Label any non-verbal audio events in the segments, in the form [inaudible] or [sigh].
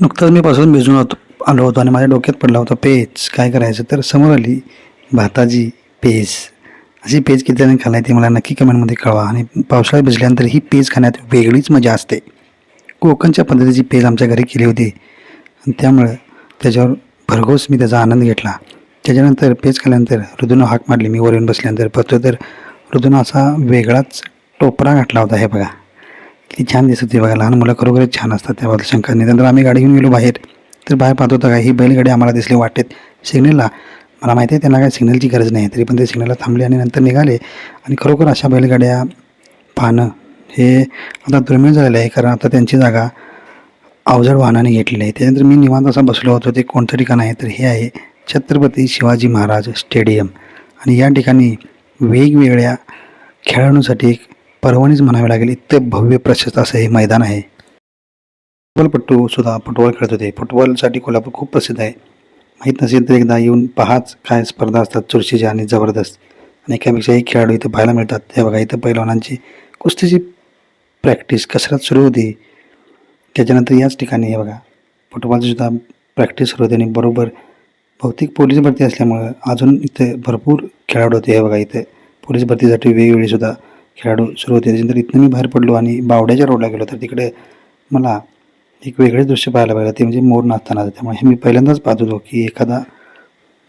नुकताच मी पासून भिजून होतो आलो होतो आणि माझ्या डोक्यात पडला होता पेज काय करायचं? तर समोर आली भाताजी पेज. अशी पेज किती जणांनी खाल्ली ती मला नक्की कमेंटमध्ये कळवा. आणि पावसाळ्यात भिजल्यानंतर ही पेज खाण्यात वेगळीच मजा असते. कोकणच्या पद्धतीची पेज आमच्या घरी केली होती. आणि त्यामुळं त्याच्यावर भरघोस मी त्याचा आनंद घेतला. त्याच्यानंतर पेज खाल्यानंतर ऋतूनं हाक मारली मी वर येऊन बसल्यानंतर. पत्र तर ऋतूनं असा वेगळाच टोपरा घातला होता हे बघा. किती छान दिसत होती बघा लहान मुलं खरोखरच छान असतात त्याबद्दल शंका नाही त्यानंतर आम्ही गाडी घेऊन गेलो बाहेर तर बाहेर पाहत होता का ही बैलगाडी आम्हाला दिसली वाटेत. सिग्नलला मला माहिती आहे त्यांना काय सिग्नलची गरज नाही तरी पण ते सिग्नलला थांबले आणि नंतर निघाले. आणि खरोखर अशा बैलगाड्या पाहणं हे आता दुर्मिळ झालेलं आहे कारण आता त्यांची जागा अवजड वाहनाने घेतलेली आहे. त्यानंतर मी निवांत असा बसलो होतो ते कोणतं ठिकाण आहे? तर हे आहे छत्रपती शिवाजी महाराज स्टेडियम. आणि या ठिकाणी वेगवेगळ्या खेळाडूंसाठी एक परवानीच म्हणावी लागेल इतकं भव्य प्रशस्त असं हे मैदान आहे. फुटबॉलपट्टू सुद्धा फुटबॉल खेळत होते. फुटबॉलसाठी कोल्हापूर खूप प्रसिद्ध आहे. माहीत नसेल तर एकदा येऊन पहाच काय स्पर्धा असतात चुरशीच्या आणि जबरदस्त. आणि एकापेक्षाही खेळाडू इथं पाहायला मिळतात. ते बघा इथं पहिलवानांची कुस्तीची प्रॅक्टिस कसरत सुरू होती. त्याच्यानंतर याच ठिकाणी हे बघा फुटबॉलची सुद्धा प्रॅक्टिस सुरू होते आणि बरोबर भौतिक पोलीस भरती असल्यामुळं अजून इथे भरपूर खेळाडू होते. हे बघा इथे पोलीस भरतीसाठी वेगवेगळी सुद्धा खेळाडू सुरू होते त्याच्यानंतर इथनं मी बाहेर पडलो आणि बावड्याच्या रोडला गेलो तर तिकडे मला एक वेगळेच दृश्य पाहायला मिळालं. ते म्हणजे मोर नाचताना. त्यामुळे हे मी पहिल्यांदाच पाहत होतो की एखादा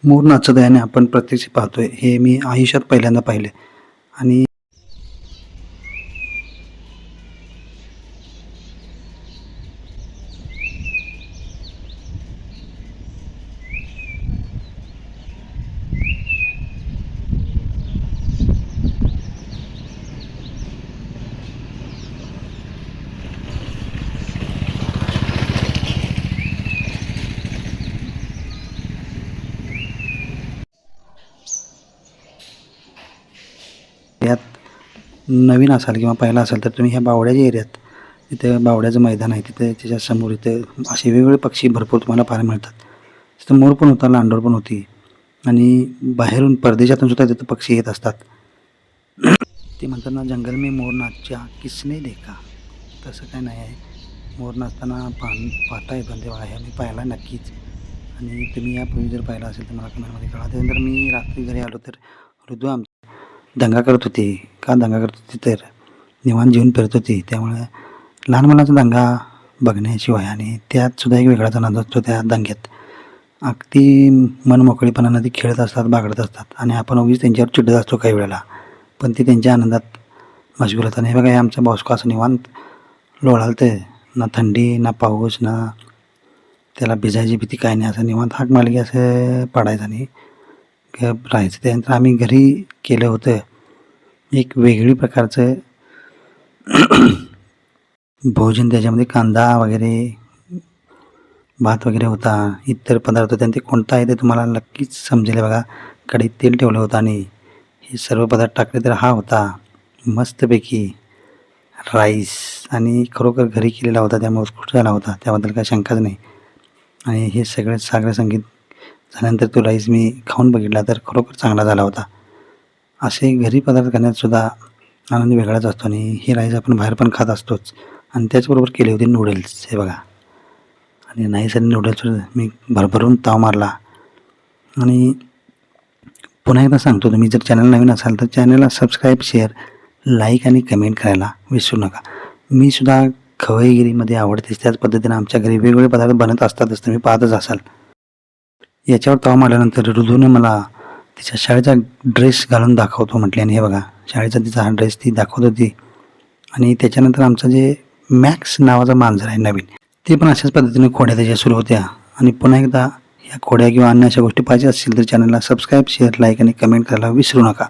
मोर नाचत आहे आणि आपण प्रत्यक्ष पाहतोय. हे मी आयुष्यात पहिल्यांदा पाहिले. आणि यात नवीन असाल किंवा पहिला असाल तर तुम्ही ह्या बावड्याच्या एरियात इथे बावड्याचं मैदान आहे तिथे त्याच्यासमोर इथे असे वेगवेगळे पक्षी भरपूर तुम्हाला पाहायला मिळतात. तिथं मोर पण होता लांडोर पण होती. आणि बाहेरून परदेशातून सुद्धा तिथं पक्षी येत असतात. ते म्हणतात ना जंगल में मोर किसने देखा? तसं काय नाही आहे. मोर नाचताना पाहून पाहता येतं तेव्हा आहे मी पाहिला नक्कीच. आणि तुम्ही यापूर्वी जर पाहिला असेल तर मला कमेंटमध्ये कळा त्यानंतर मी रात्री घरी आलो तर ऋतू आमच्या दंगा करत होती. का दंगा करत होती तर? निवांत जीवन फिरत होती. त्यामुळे लहान मुलांचा दंगा बघण्याशिवाय आणि त्यात सुद्धा एक वेगळाच आनंद असतो त्या दंग्यात. अगदी मनमोकळीपणानं ते खेळत असतात बागडत असतात आणि आपण उगीच त्यांच्यावर चिडत असतो काही वेळेला. पण ते त्यांच्या आनंदात मशगूल होतात हे बघा हे आमचं बॉस्को असं निवांत लोळालतं. ना थंडी ना पाऊस ना त्याला भिजायची भीती काय नाही. असं निवांत हाक मालगी असं पडायचं आणि राहायचं. त्यानंतर आम्ही घरी केलं होतं एक वेगळी प्रकारचं [clears throat] भोजन. त्याच्यामध्ये कांदा वगैरे भात वगैरे होता इतर पदार्थ. होते आणि ते कोणता आहे ते तुम्हाला नक्कीच समजेल. बघा कढीत तेल ठेवलं होतं आणि हे सर्व पदार्थ टाकले तर हा होता. मस्तपैकी राईस. आणि खरोखर घरी केलेला होता. त्यामुळे उत्कृष्ट झाला होता. त्याबद्दल काही शंकाच नाही. आणि हे सगळं सागर संगीत झाल्यानंतर तो राईस मी खाऊन बघितला तर खरोखर चांगला झाला होता. असे घरी पदार्थ खाण्यातसुद्धा आनंद वेगळाच असतो आणि हे राईस आपण बाहेर पण खात असतोच. आणि त्याचबरोबर केले होते नूडल्स हे बघा. आणि नाईस आणि नूडल्सवर मी भरभरून ताव मारला. आणि पुन्हा एकदा सांगतो तुम्ही जर चॅनल नवीन असाल तर चॅनलला सबस्क्राईब शेअर लाईक आणि कमेंट करायला विसरू नका. मी सुद्धा खवईगिरीमध्ये आवडतेच त्याच पद्धतीनं आमच्या घरी वेगवेगळे पदार्थ बनत असतातच तुम्ही पाहतच असाल. याच्यावर ताव मारल्यानंतर ऋतूने मला तिच्या शाळेचा ड्रेस घालून दाखवतो म्हटले. आणि हे बघा शाळेचा तिचा हा ड्रेस ती दाखवत होती. आणि त्याच्यानंतर आमचं जे मॅक्स नावाचा मांजर आहे नवीन ते पण अशाच पद्धतीने खोड्या त्याच्या सुरू होत्या. आणि पुन्हा एकदा या खोड्या किंवा अन्य अशा गोष्टी पाहिजे असतील तर चॅनलला सबस्क्राईब शेअर लाईक आणि कमेंट करायला विसरू नका.